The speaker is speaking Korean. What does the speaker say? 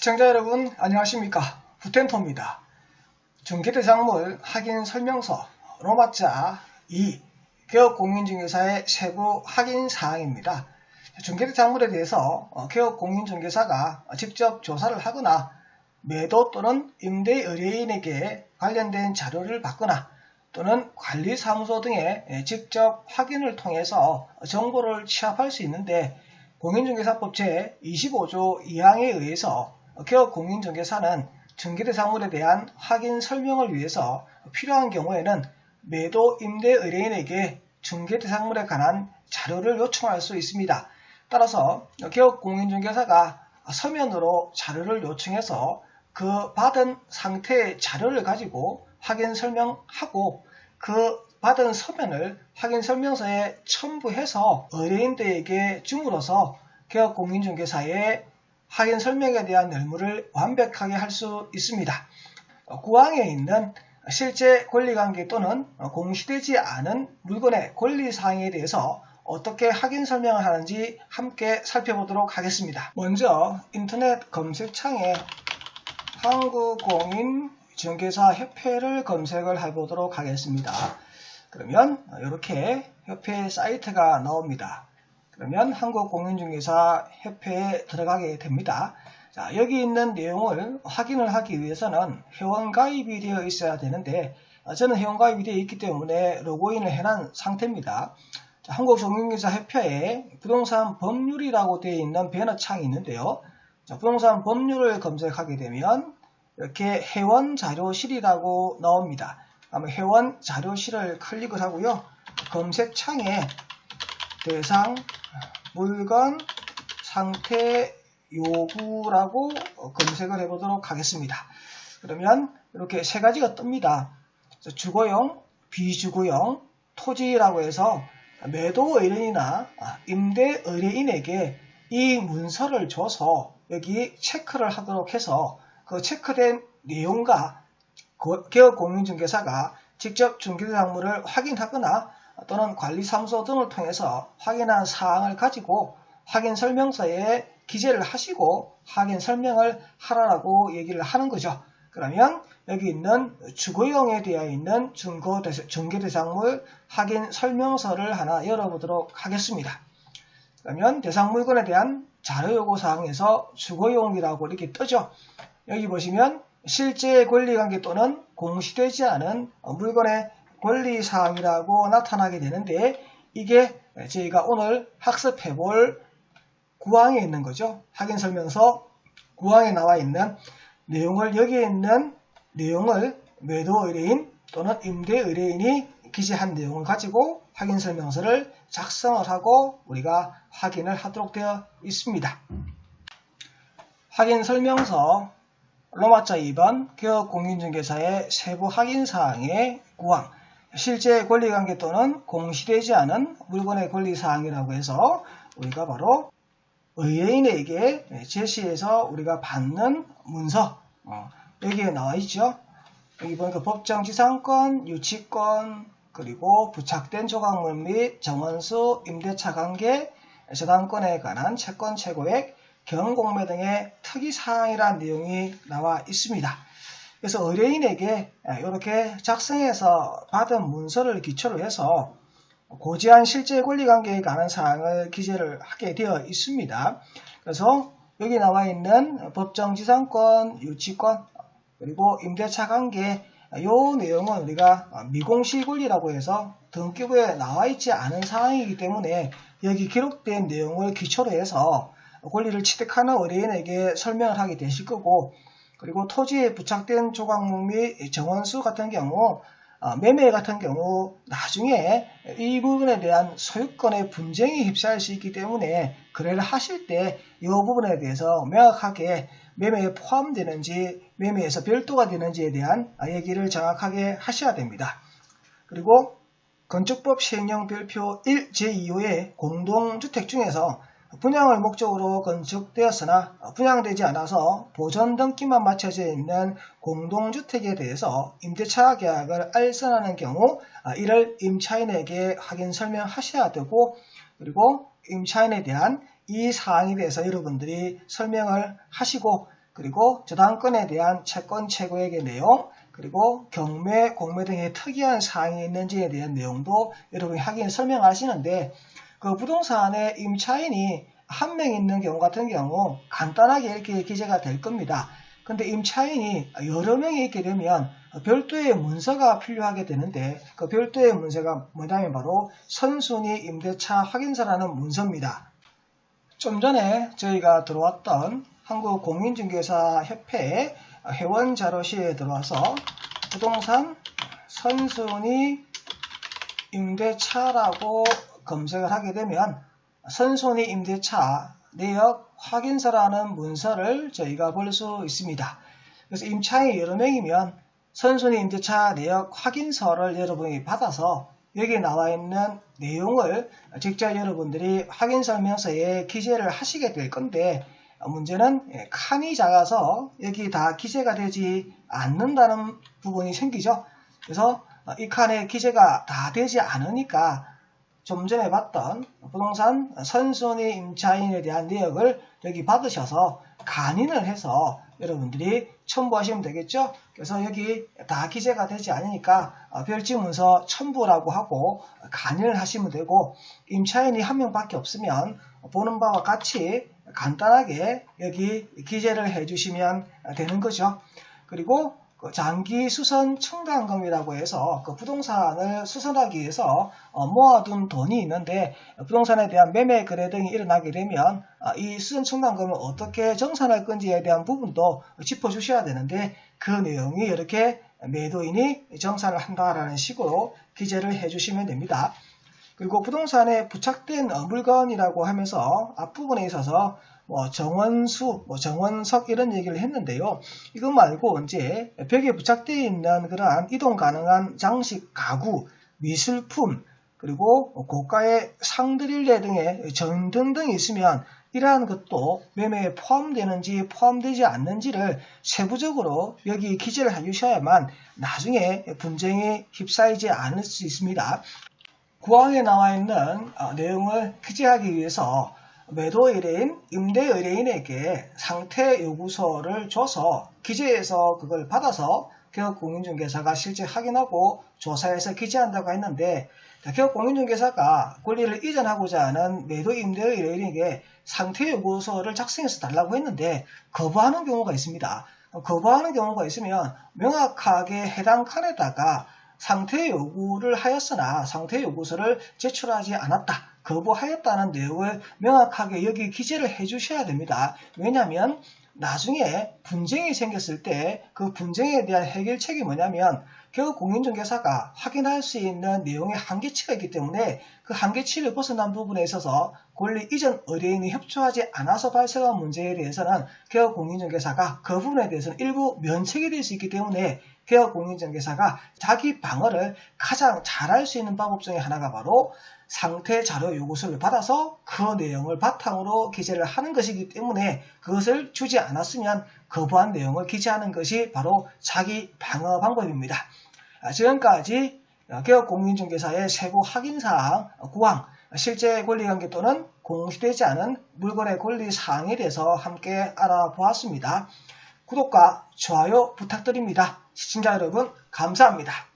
시청자 여러분 안녕하십니까 부텐토입니다. 중개대상물 확인 설명서 로마자 2 개업공인중개사의 세부 확인 사항입니다. 중개대상물에 대해서 어, 개업공인중개사가 직접 조사를 하거나 매도 또는 임대 의뢰인에게 관련된 자료를 받거나 또는 관리사무소 등의 예, 직접 확인을 통해서 정보를 취합할 수 있는데 공인중개사법 제25조 2항에 의해서 개업 공인중개사는 중개대상물에 대한 확인 설명을 위해서 필요한 경우에는 매도 임대 의뢰인에게 중개대상물에 관한 자료를 요청할 수 있습니다. 따라서 개업 공인중개사가 서면으로 자료를 요청해서 그 받은 상태의 자료를 가지고 확인 설명하고 그 받은 서면을 확인 설명서에 첨부해서 의뢰인들에게 줌으로써 개업 공인중개사의 확인 설명에 대한 의무를 완벽하게 할 수 있습니다. 구항에 있는 실제 권리관계 또는 공시되지 않은 물건의 권리사항에 대해서 어떻게 확인 설명을 하는지 함께 살펴보도록 하겠습니다. 먼저 인터넷 검색창에 한국공인 중개사 협회를 검색을 해보도록 하겠습니다. 그러면 이렇게 협회 사이트가 나옵니다. 그러면 한국공인중개사 협회에 들어가게 됩니다. 자, 여기 있는 내용을 확인을 하기 위해서는 회원가입이 되어 있어야 되는데 저는 회원가입이 되어 있기 때문에 로그인을 해놓은 상태입니다. 한국종인회사협회에 부동산 법률이라고 되어 있는 배너창이 있는데요. 자, 부동산 법률을 검색하게 되면 이렇게 회원 자료실이라고 나옵니다. 아마 회원 자료실을 클릭을 하고요. 검색창에 대상 물건 상태 요구라고 검색을 해보도록 하겠습니다. 그러면 이렇게 세 가지가 뜹니다. 주거용, 비주거용, 토지라고 해서 매도 의뢰인이나 임대 의뢰인에게 이 문서를 줘서 여기 체크를 하도록 해서 그 체크된 내용과 개업공인중개사가 직접 중개사항물을 확인하거나 또는 관리사무소 등을 통해서 확인한 사항을 가지고 확인 설명서에 기재를 하시고 확인 설명을 하라고 얘기를 하는 거죠. 그러면 여기 있는 주거용에 되어 있는 중개대상물 확인 설명서를 하나 열어보도록 하겠습니다. 그러면 대상 물건에 대한 자료 요구 사항에서 주거용이라고 이렇게 뜨죠. 여기 보시면 실제 권리관계 또는 공시되지 않은 물건의 권리사항이라고 나타나게 되는데 이게 저희가 오늘 학습해 볼 구항에 있는 거죠. 확인설명서 구항에 나와 있는 내용을 여기에 있는 내용을 매도 의뢰인 또는 임대 의뢰인이 기재한 내용을 가지고 확인설명서를 작성을 하고 우리가 확인을 하도록 되어 있습니다. 확인설명서 로마자 2번 기업공인중개사의 세부 확인사항의 구항 실제 권리관계 또는 공시되지 않은 물건의 권리사항이라고 해서 우리가 바로 의뢰인에게 제시해서 우리가 받는 문서 어, 여기에 나와 있죠. 여기 보니까 법정 지상권, 유치권, 그리고 부착된 조각물 및 정원수, 임대차 관계, 저당권에 관한 채권 최고액, 경공매 등의 특이사항이라는 내용이 나와 있습니다. 그래서 의뢰인에게 이렇게 작성해서 받은 문서를 기초로 해서 고지한 실제 권리관계에 관한 사항을 기재를 하게 되어 있습니다. 그래서 여기 나와 있는 법정지상권, 유치권, 그리고 임대차 관계 이 내용은 우리가 미공시 권리라고 해서 등기부에 나와 있지 않은 사항이기 때문에 여기 기록된 내용을 기초로 해서 권리를 취득하는 의뢰인에게 설명을 하게 되실 거고 그리고 토지에 부착된 조각물 및 정원수 같은 경우 어, 매매 같은 경우 나중에 이 부분에 대한 소유권의 분쟁이 휩싸일 수 있기 때문에 거래를 하실 때 이 부분에 대해서 명확하게 매매에 포함되는지 매매에서 별도가 되는지에 대한 얘기를 정확하게 하셔야 됩니다. 그리고 건축법 시행령 별표 1 제2호의 공동주택 중에서 분양을 목적으로 건축되었으나 분양되지 않아서 보전 등기만 마쳐져 있는 공동주택에 대해서 임대차 계약을 알선하는 경우 아, 이를 임차인에게 확인 설명하셔야 되고 그리고 임차인에 대한 이 사항에 대해서 여러분들이 설명을 하시고 그리고 저당권에 대한 채권 최고액의 내용, 그리고 경매, 공매 등의 특이한 사항이 있는지에 대한 내용도 여러분이 확인 설명하시는데 그 부동산의 임차인이 한 명 있는 경우 같은 경우 간단하게 이렇게 기재가 될 겁니다. 근데 임차인이 여러 명이 있게 되면 별도의 문서가 필요하게 되는데 그 별도의 문서가 뭐냐면 바로 선순위 임대차 확인서라는 문서입니다. 좀 전에 저희가 들어왔던 한국공인중개사협회 회원 자료실에 들어와서 부동산 선순위 임대차라고 검색을 하게 되면 선순위 임대차 내역 확인서라는 문서를 저희가 볼 수 있습니다. 그래서 임차인이 여러 명이면 선순위 임대차 내역 확인서를 여러분이 받아서 여기 나와 있는 내용을 직접 여러분들이 확인 설명서에 기재를 하시게 될 건데 문제는 예, 칸이 작아서 여기 다 기재가 되지 않는다는 부분이 생기죠. 그래서 이 칸에 기재가 다 되지 않으니까 좀 전에 봤던 부동산 선순위 임차인에 대한 내역을 여기 받으셔서 간인을 해서 여러분들이 첨부하시면 되겠죠. 그래서 여기 다 기재가 되지 않으니까 어, 별지문서 첨부라고 하고 간인을 하시면 되고 임차인이 한 명밖에 없으면 보는 바와 같이 간단하게 여기 기재를 해주시면 되는 거죠. 그리고 그 장기 수선 청강금이라고 해서 그 부동산을 수선하기 위해서 어, 모아둔 돈이 있는데 부동산에 대한 매매 거래 등이 일어나게 되면 어, 이 수선 청강금을 어떻게 정산할 건지에 대한 부분도 짚어주셔야 되는데 그 내용이 이렇게 매도인이 정산을 한다라는 식으로 기재를 해주시면 됩니다. 그리고 부동산에 부착된 어, 물건이라고 하면서 앞부분에 있어서 뭐 정원수, 뭐 정원석 이런 얘기를 했는데요. 이거 말고 이제 벽에 부착되어 있는 그러한 이동 가능한 장식 가구, 미술품, 그리고 고가의 상드릴레 등의 전등 등이 있으면 이러한 것도 매매에 포함되는지 포함되지 않는지를 세부적으로 여기 기재를 해주셔야만 나중에 분쟁에 휩싸이지 않을 수 있습니다. 구항에 나와 있는 어, 내용을 기재하기 위해서 매도 의뢰인, 임대 의뢰인에게 상태 요구서를 줘서 기재해서 그걸 받아서 개업공인중개사가 실제 확인하고 조사해서 기재한다고 했는데 개업공인중개사가 권리를 이전하고자 하는 매도 임대 의뢰인에게 상태 요구서를 작성해서 달라고 했는데 거부하는 경우가 있습니다. 거부하는 경우가 있으면 명확하게 해당 칸에다가 상태 요구를 하였으나 상태 요구서를 제출하지 않았다. 거부하였다는 내용을 명확하게 여기 기재를 해 주셔야 됩니다. 왜냐하면 나중에 분쟁이 생겼을 때 그 분쟁에 대한 해결책이 뭐냐면 결국 공인중개사가 확인할 수 있는 내용의 한계치가 있기 때문에 그 한계치를 벗어난 부분에 있어서 권리 이전 의뢰인이 협조하지 않아서 발생한 문제에 대해서는 개업 공인중개사가 그 부분에 대해서는 일부 면책이 될 수 있기 때문에 개업 공인중개사가 자기 방어를 가장 잘할 수 있는 방법 중에 하나가 바로 상태 자료 요구서를 받아서 그 내용을 바탕으로 기재를 하는 것이기 때문에 그것을 주지 않았으면 거부한 내용을 기재하는 것이 바로 자기 방어 방법입니다. 아, 지금까지 개업공인중개사의 세부 확인사항 구항 실제 권리관계 또는 공시되지 않은 물건의 권리 사항에 대해서 함께 알아보았습니다. 구독과 좋아요 부탁드립니다. 시청자 여러분 감사합니다.